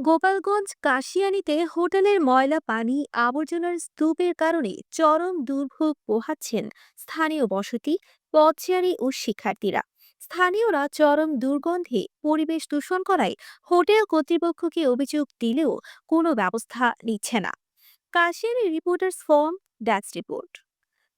গোপালগঞ্জ কাশিয়ানীতে হোটেলের ময়লা, পানি, আবর্জনার স্তূপের কারণে চরম দুর্ভোগ পোহাচ্ছেন স্থানীয় বসতি, পথচারী ও শিক্ষার্থীরা। স্থানীয়রা চরম দুর্গন্ধে পরিবেশ দূষণ করায় হোটেল কর্তৃপক্ষকে অভিযোগ দিলেও কোনো ব্যবস্থা নিচ্ছে না। Kashiani reporters from desk report.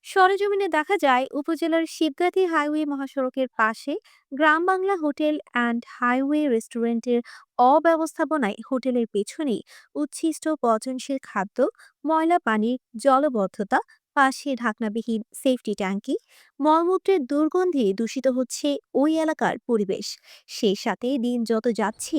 সরেজমিনে দেখা যায়, উপজেলার শিবগাতি হাইওয়ে মহাসড়কের পাশে গ্রাম বাংলা হোটেল অ্যান্ড হাইওয়ে রেস্টুরেন্টের অব্যবস্থাপনায় হোটেলের পেছনেই উচ্ছিষ্ট পচনশীল খাদ্য, ময়লা পানির জলবদ্ধতা, পাশে ঢাকনাবিহীন সেফটি ট্যাঙ্কি মলমূত্রের দুর্গন্ধে দূষিত হচ্ছে ওই এলাকার পরিবেশ। সেই সাথে দিন যত যাচ্ছে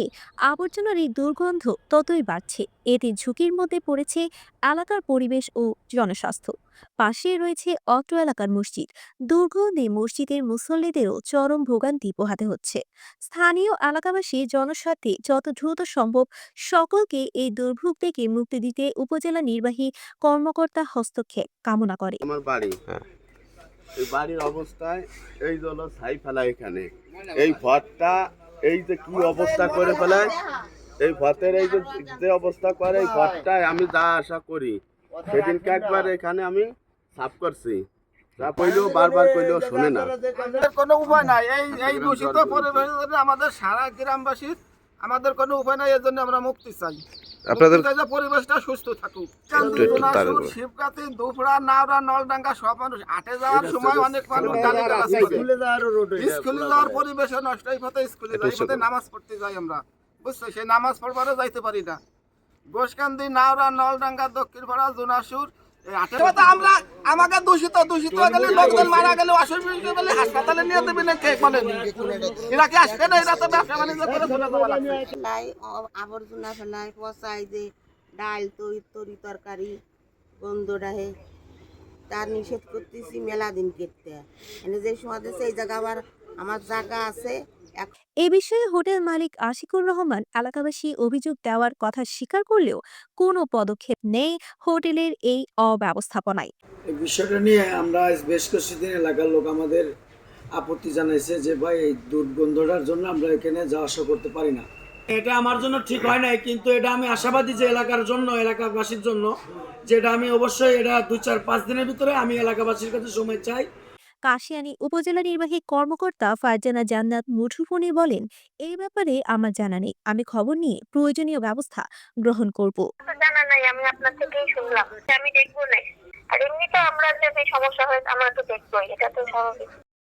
আবর্জনার এই দুর্গন্ধ ততই বাড়ছে। এতে ঝুঁকির মধ্যে পড়েছে এলাকার পরিবেশ ও জনস্বাস্থ্য। পাশে রয়েছে অত্র এলাকার মসজিদ। দুর্গন্ধে মসজিদের মুসল্লিদেরও চরম ভোগান্তি পোহাতে হচ্ছে। স্থানীয় এলাকাবাসী জনস্বার্থে যত দ্রুত সম্ভব সকলকে এই দুর্ভোগ থেকে মুক্তি দিতে উপজেলা নির্বাহী কর্মকর্তা হস্তক্ষেপ কামনা করে। আমার বাড়ি। হ্যাঁ। এই বাড়ির অবস্থায় এই যে হলো ছাই ফেলা এখানে। এই ঘরটা এই যে কি অবস্থা করে ফেলায় এই ঘরের এই যে অবস্থা করে, এই ঘরটায় আমি যা আশা করি। সেদিনকে একবার এখানে আমি সাফ করছি। বারবার কইলেও শোনে না। কোনো উপায় নাই। এই এই জন্য আমাদের সারা গ্রামবাসীর আমাদের কোনো উপায় নাই এর জন্য আমরা মুক্তি চাই। আপনাদের যে পরিবেশটা সুস্থ থাকুক। নলডাঙ্গা সব মানুষ। আটে যাওয়ার সময় অনেক মানুষ। স্কুলে যাওয়ার পরিবেশে নষ্ট এই পথে স্কুলে যাই পথে নামাজ পড়তে যাই আমরা। বুঝছ সেই নামাজ পড়বারও যাইতে পারি না। গোসকান্দি নাওড়া নলডাঙ্গা দক্ষিণ পাড়া জোনাসুর আমরা আমাকে দূষিত দূষিত গেলে লোকজন মারা গেলে গেলে হাসপাতালে নিয়ে দেবে না কে বলেন এরা কি আসবে না? এরা তো ব্যবসা বাণিজ্য করে চলে যাওয়া লাগবে। ফেলাই আবর্জনা ফেলাই পচাই যে ডাল তরি তরি তরকারি গন্ধ ডাহে। তার নিষেধ করতেছি মেলা দিন কেটতে এনে যে সময় এই জায়গা আবার আমার জায়গা আছে। এ বিষয়ে হোটেল মালিক আশিকুর রহমান এলাকাবাসী অভিযোগ দেওয়ার কথা স্বীকার করলেও কোনো পদক্ষেপ নেই হোটেলের এই অব্যবস্থাপনায়। এই বিষয়টা নিয়ে আমরা আজ বেশ কিছুদিন এলাকার লোক আমাদের আপত্তি জানাইছে যে, ভাই, এই দুর্গন্ধটার জন্য আমরা এখানে যাওয়া আসা করতে পারি না। এটা আমার জন্য ঠিক হয় নাই, কিন্তু এটা আমি আশাবাদী যে এলাকার জন্য, এলাকাবাসীর জন্য, যেটা আমি অবশ্যই এটা দু চার পাঁচ দিনের ভিতরে আমি এলাকাবাসীর কাছে সময় চাই। কাশিয়ানী উপজেলা নির্বাহী কর্মকর্তা ফারজানা জান্নাত মুঠোফোনে বলেন, এই ব্যাপারে আমার জানা নেই। আমি খবর নিয়ে প্রয়োজনীয় ব্যবস্থা গ্রহণ করব। জানা নাই, আমি আপনার থেকেই শুনলাম। আমি দেখব না আর এমনিতে আমরা যদি সমস্যা হয়, আমরা তো দেখবোই। এটা তো স্বাভাবিক।